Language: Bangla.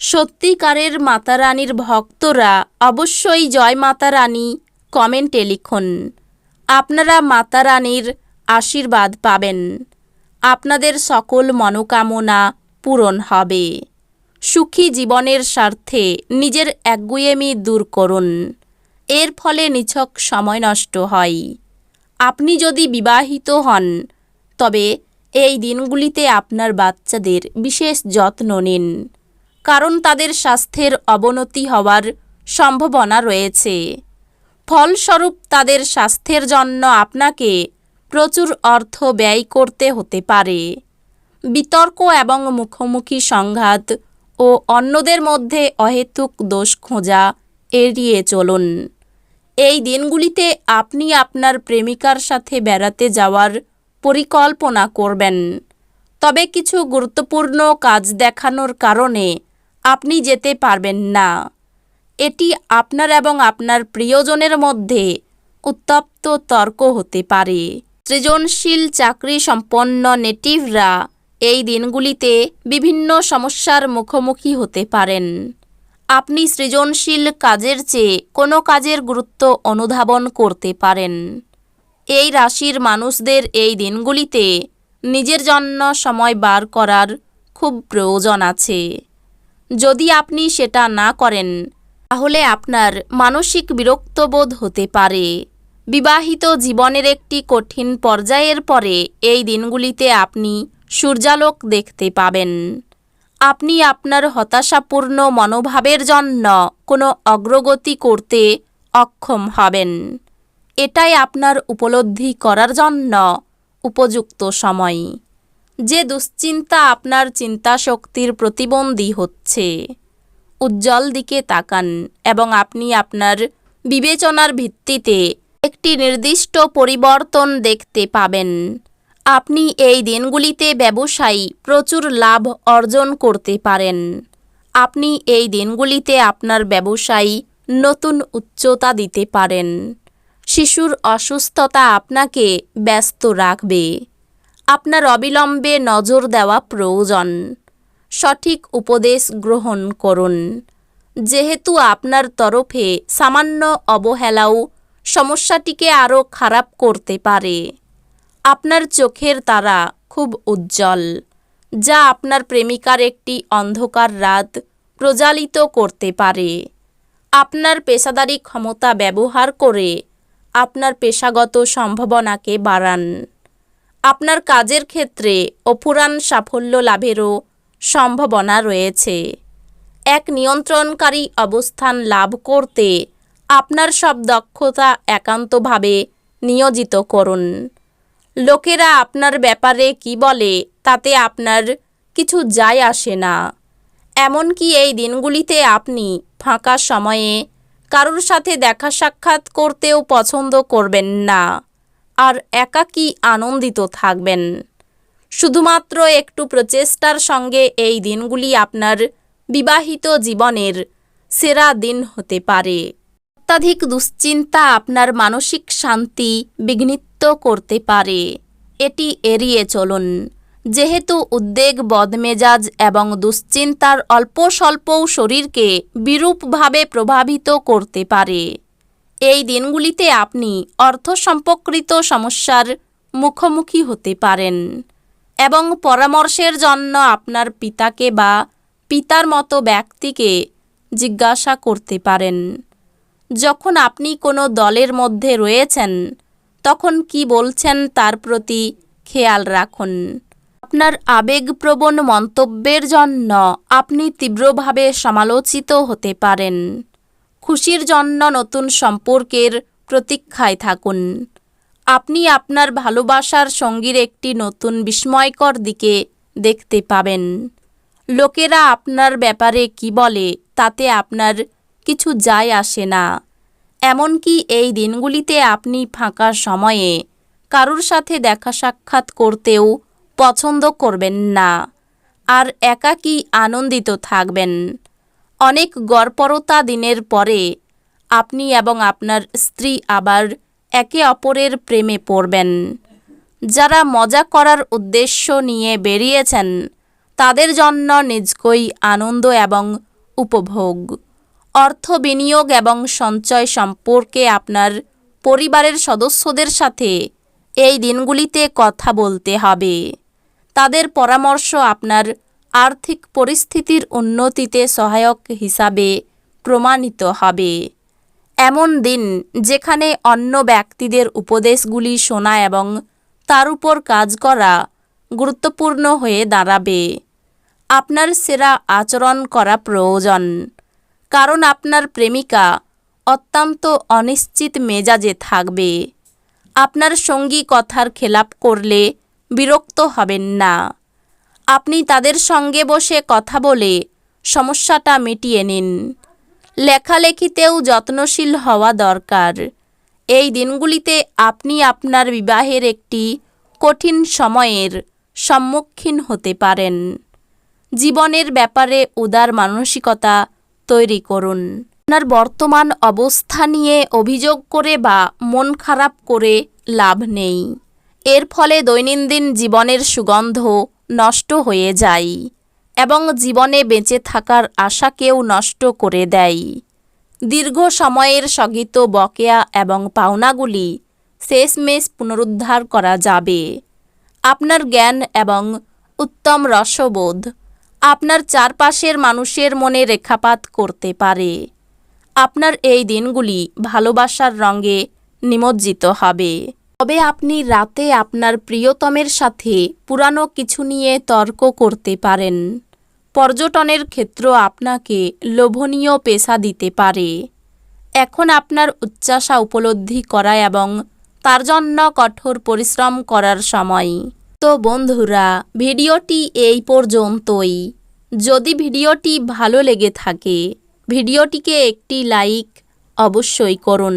সত্যিকারের মাতারানীর ভক্তরা অবশ্যই জয় মাতারানী কমেন্টে লিখুন। আপনারা মাতারানীর আশীর্বাদ পাবেন। আপনাদের সকল মনোকামনা পূরণ হবে। সুখী জীবনের স্বার্থে নিজের একগুয়েমি দূর করুন। এর ফলে নিছক সময় নষ্ট হয়। আপনি যদি বিবাহিত হন, তবে এই দিনগুলিতে আপনার বাচ্চাদের বিশেষ যত্ন নিন। কারণ তাদের স্বাস্থ্যের অবনতি হওয়ার সম্ভাবনা রয়েছে। ফলস্বরূপ, তাদের স্বাস্থ্যের জন্য আপনাকে প্রচুর অর্থ ব্যয় করতে হতে পারে। বিতর্ক এবং মুখোমুখি সংঘাত ও অন্যদের মধ্যে অহেতুক দোষ খোঁজা এড়িয়ে চলুন। এই দিনগুলিতে আপনি আপনার প্রেমিকার সাথে বেড়াতে যাওয়ার পরিকল্পনা করবেন। তবে কিছু গুরুত্বপূর্ণ কাজ দেখানোর কারণে আপনি যেতে পারবেন না। এটি আপনার এবং আপনার প্রিয়জনের মধ্যে উত্তপ্ত তর্ক হতে পারে। সৃজনশীল চাকরি সম্পন্ন নেটিভরা এই দিনগুলিতে বিভিন্ন সমস্যার মুখোমুখি হতে পারেন। আপনি সৃজনশীল কাজের চেয়ে কোনো কাজের গুরুত্ব অনুধাবন করতে পারেন। এই রাশির মানুষদের এই দিনগুলিতে নিজের জন্য সময় বার করার খুব প্রয়োজন আছে। যদি আপনি সেটা না করেন, তাহলে আপনার মানসিক বিরক্তবোধ হতে পারে। বিবাহিত জীবনের একটি কঠিন পর্যায়ের পরে এই দিনগুলিতে আপনি সূর্যালোক দেখতে পাবেন। আপনি আপনার হতাশাপূর্ণ মনোভাবের জন্য কোনো অগ্রগতি করতে অক্ষম হবেন। এটাই আপনার উপলব্ধি করার জন্য উপযুক্ত সময়। যে দুশ্চিন্তা আপনার চিন্তাশক্তির প্রতিবন্ধী হচ্ছে। উজ্জ্বল দিকে তাকান এবং আপনি আপনার বিবেচনার ভিত্তিতে একটি নির্দিষ্ট পরিবর্তন দেখতে পাবেন। আপনি এই দিনগুলিতে ব্যবসায়ী প্রচুর লাভ অর্জন করতে পারেন। আপনি এই দিনগুলিতে আপনার ব্যবসায়ী নতুন উচ্চতা দিতে পারেন। শিশুর অসুস্থতা আপনাকে ব্যস্ত রাখবে। আপনার অবিলম্বে নজর দেওয়া প্রয়োজন। সঠিক উপদেশ গ্রহণ করুন। যেহেতু আপনার তরফে সামান্য অবহেলাও সমস্যাটিকে আরও খারাপ করতে পারে। আপনার চোখের তারা খুব উজ্জ্বল, যা আপনার প্রেমিকার একটি অন্ধকার রাত প্রজ্বালিত করতে পারে। আপনার পেশাদারি ক্ষমতা ব্যবহার করে আপনার পেশাগত সম্ভাবনাকে বাড়ান। আপনার কাজের ক্ষেত্রে অফুরান সাফল্য লাভেরও সম্ভাবনা রয়েছে। এক নিয়ন্ত্রণকারী অবস্থান লাভ করতে আপনার সব দক্ষতা একান্তভাবে নিয়োজিত করুন। লোকেরা আপনার ব্যাপারে কি বলে তাতে আপনার কিছু যায় আসে না। এমনকি এই দিনগুলিতে আপনি ফাঁকা সময়ে কারোর সাথে দেখা সাক্ষাৎ করতেও পছন্দ করবেন না। আর একাকী আনন্দিত থাকবেন। শুধুমাত্র একটু প্রচেষ্টার সঙ্গে এই দিনগুলি আপনার বিবাহিত জীবনের সেরা দিন হতে পারে। অত্যাধিক দুশ্চিন্তা আপনার মানসিক শান্তি বিঘ্নিত করতে পারে। এটি এড়িয়ে চলুন। যেহেতু উদ্বেগ, বদমেজাজ এবং দুশ্চিন্তার অল্প স্বল্পও শরীরকে বিরূপভাবে প্রভাবিত করতে পারে। এই দিনগুলিতে আপনি অর্থ সম্পর্কিত সমস্যার মুখোমুখি হতে পারেন এবং পরামর্শের জন্য আপনার পিতাকে বা পিতার মতো ব্যক্তিকে জিজ্ঞাসা করতে পারেন। যখন আপনি কোনো দলের মধ্যে রয়েছেন, তখন কি বলছেন তার প্রতি খেয়াল রাখুন। আপনার আবেগপ্রবণ মন্তব্যের জন্য আপনি তীব্রভাবে সমালোচিত হতে পারেন। খুশির জন্য নতুন সম্পর্কের প্রতীক্ষায় থাকুন। আপনি আপনার ভালোবাসার সঙ্গীর একটি নতুন বিস্ময়কর দিকে দেখতে পাবেন। লোকেরা আপনার ব্যাপারে কি বলে তাতে আপনার কিছু যায় আসে না। এমনকি এই দিনগুলিতে আপনি ফাঁকা সময়ে কারুর সাথে দেখা সাক্ষাৎ করতেও পছন্দ করবেন না। আর একাকী আনন্দিত থাকবেন। অনেক গড়পরতা দিনের পরে আপনি এবং আপনার স্ত্রী আবার একে অপরের প্রেমে পড়বেন। যারা মজা করার উদ্দেশ্য নিয়ে বেরিয়েছেন, তাদের জন্য নিজকই আনন্দ এবং উপভোগ, অর্থ বিনিয়োগ এবং সঞ্চয় সম্পর্কে আপনার পরিবারের সদস্যদের সাথে এই দিনগুলিতে কথা বলতে হবে। তাদের পরামর্শ আপনার আর্থিক পরিস্থিতির উন্নতিতে সহায়ক হিসাবে প্রমাণিত হবে। এমন দিন যেখানে অন্য ব্যক্তিদের উপদেশগুলি শোনা এবং তার উপর কাজ করা গুরুত্বপূর্ণ হয়ে দাঁড়াবে। আপনার সেরা আচরণ করা প্রয়োজন, কারণ আপনার প্রেমিকা অত্যন্ত অনিশ্চিত মেজাজে থাকবে। আপনার সঙ্গী কথার খেলাপ করলে বিরক্ত হবেন না। আপনি তাদের সঙ্গে বসে কথা বলে সমস্যাটা মিটিয়ে নিন। লেখালেখিতেও যত্নশীল হওয়া দরকার। এই দিনগুলিতে আপনি আপনার বিবাহের একটি কঠিন সময়ের সম্মুখীন হতে পারেন। জীবনের ব্যাপারে উদার মানসিকতা তৈরি করুন। আপনার বর্তমান অবস্থা নিয়ে অভিযোগ করে বা মন খারাপ করে লাভ নেই। এর ফলে দৈনন্দিন জীবনের সুগন্ধ নষ্ট হয়ে যায় এবং জীবনে বেঁচে থাকার আশাকেও নষ্ট করে দেয়। দীর্ঘ সময়ের স্থগিত বকেয়া এবং পাওনাগুলি শেষমেশ পুনরুদ্ধার করা যাবে। আপনার জ্ঞান এবং উত্তম রসবোধ আপনার চারপাশের মানুষের মনে রেখাপাত করতে পারে। আপনার এই দিনগুলি ভালোবাসার রঙে নিমজ্জিত হবে। তবে আপনি রাতে আপনার প্রিয়তমের সাথে পুরানো কিছু নিয়ে তর্ক করতে পারেন। পর্যটনের ক্ষেত্র আপনাকে লোভনীয় পেশা দিতে পারে। এখন আপনার উচ্চাসা উপলব্ধি করা এবং তার জন্য কঠোর পরিশ্রম করার সময়। তো বন্ধুরা, ভিডিওটি এই পর্যন্তই। যদি ভিডিওটি ভালো লেগে থাকে, ভিডিওটিকে একটি লাইক অবশ্যই করুন।